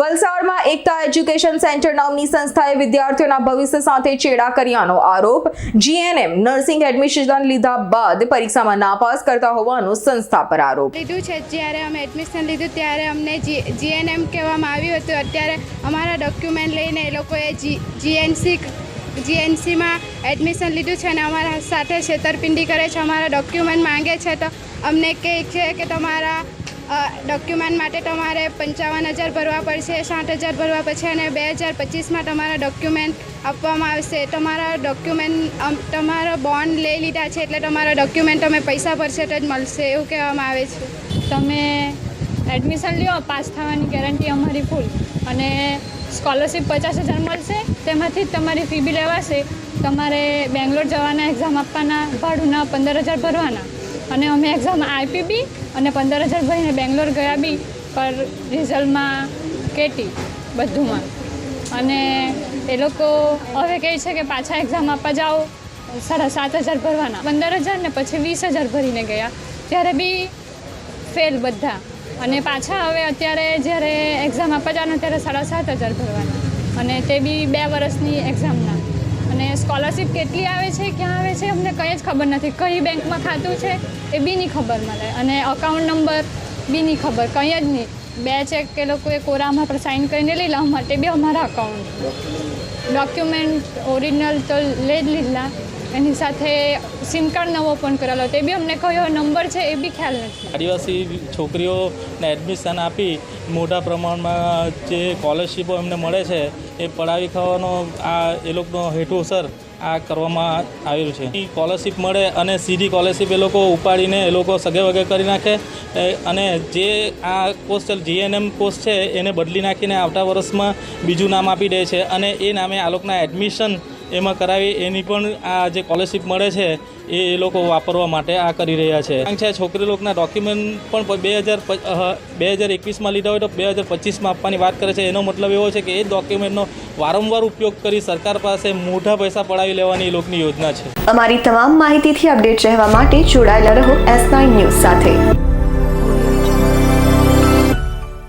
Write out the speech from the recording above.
વલસાડમાં એકતા education centre નામની સંસ્થાએ વિદ્યાર્થીઓના ભવિષ્ય સાથે ચેડા કર્યાનો આરોપ. જીએનએમ નર્સિંગ એડમિશન લીધા બાદ પરીક્ષામાં નાપાસ કરતા હોવાનો સંસ્થા પર આરોપ. લીધું છે, જ્યારે અમે એડમિશન લીધું, ત્યારે અમને જીએનએમ કહેવામાં આવ્યું હતું. અત્યારે અમારા ડોક્યુમેન્ટ લઈને એ લોકોએ જીએનસી જીએનસીમાં એડમિશન લીધું છે અને અમારા સાથે છેતરપિંડી કરે છે, અમારા ડોક્યુમેન્ટ માંગે છે. તો અમને કહે છે કે તમારા ડોક્યુમેન્ટ માટે તમારે પંચાવન હજાર ભરવા પડશે, સાઠ હજાર ભરવા પડશે અને બે હજાર પચીસમાં તમારા ડોક્યુમેન્ટ આપવામાં આવશે. તમારા ડોક્યુમેન્ટ તમારો બોન્ડ લઈ લીધા છે એટલે તમારા ડોક્યુમેન્ટ તમે પૈસા ભરશે તો જ મળશે એવું કહેવામાં આવે છે. તમે એડમિશન લ્યો, પાસ થવાની ગેરંટી અમારી ફૂલ અને સ્કોલરશિપ પચાસ હજાર મળશે, તેમાંથી તમારી ફી બી લેવાશે. તમારે બેંગ્લોર જવાના એક્ઝામ આપવાના, ભાડુંના પંદર હજાર ભરવાના. અને અમે એક્ઝામ આપી બી અને પંદર હજાર ભરીને બેંગ્લોર ગયા બી પર રિઝલ્ટમાં કેટી બધુંમાં. અને એ લોકો હવે કહે છે કે પાછા એક્ઝામ આપવા જાઓ. સાડા સાત હજાર ભરવાના. પંદર હજાર ને પછી વીસ હજાર ભરીને ગયા. ત્યારે બી ફેલ બધા. અને પાછા હવે અત્યારે જ્યારે એક્ઝામ આપવા જવાનું ત્યારે સાડા સાત હજાર ભરવાના. અને તે બી બે વર્ષની એક્ઝામના સ્કોલરશિપ કેટલી આવે છે, ક્યાં આવે છે, અમને કંઈ જ ખબર નથી. કઈ બેંકમાં ખાતું છે, એ બી નહીં ખબર મળે. અને અકાઉન્ટ નંબર બી નહીં ખબર, કંઈ જ નહીં. બે ચેક કે લોકોએ કોરામાં પર સાઇન કરીને લીધા માટે બી અમારા અકાઉન્ટ ડોક્યુમેન્ટ ઓરિજિનલ તો લઈ જ લીધા એની સાથે સિમ કાર્ડ નવો પણ કરેલો. તે બી અમને કયો નંબર છે, એ બી ખ્યાલ નથી. આદિવાસી છોકરીઓને એડમિશન આપી, મોટા પ્રમાણમાં જે સ્કોલરશીપો એમને મળે છે, એ પડાવી ખાવાનો આ એ લોકોનો હેતુસર આ કરવામાં આવેલું છે. સ્કોલરશીપ મળે અને સીધી સ્કોલરશીપ એ લોકો ઉપાડીને એ લોકો સગે વગે કરી નાખે. અને જે આ કોર્સ જીએનએમ કોર્સ છે, એને બદલી નાખીને આવતા વર્ષમાં બીજું નામ આપી દે છે. અને એ નામે આ લોકોના એડમિશન એમાં કરાવી એની પણ આ જે સ્કોલરશીપ મળે છે, એ એ લોકો વાપરવા માટે આ કરી રહ્યા છે. કારણ છે, છોકરી લોકોના ડોક્યુમેન્ટ પણ બે હજાર બે હજાર એકવીસમાં લીધા હોય તો બે હજાર પચીસમાં આપવાની વાત કરે છે. એનો મતલબ એવો છે કે એ ડોક્યુમેન્ટનો વારંવાર ઉપયોગ કરી સરકાર પાસે મોટા પૈસા પડાવી લેવાની એ લોકોની યોજના છે. અમારી તમામ માહિતીથી અપડેટ રહેવા માટે જોડાયેલા રહો એસ નાઇન ન્યૂઝ સાથે.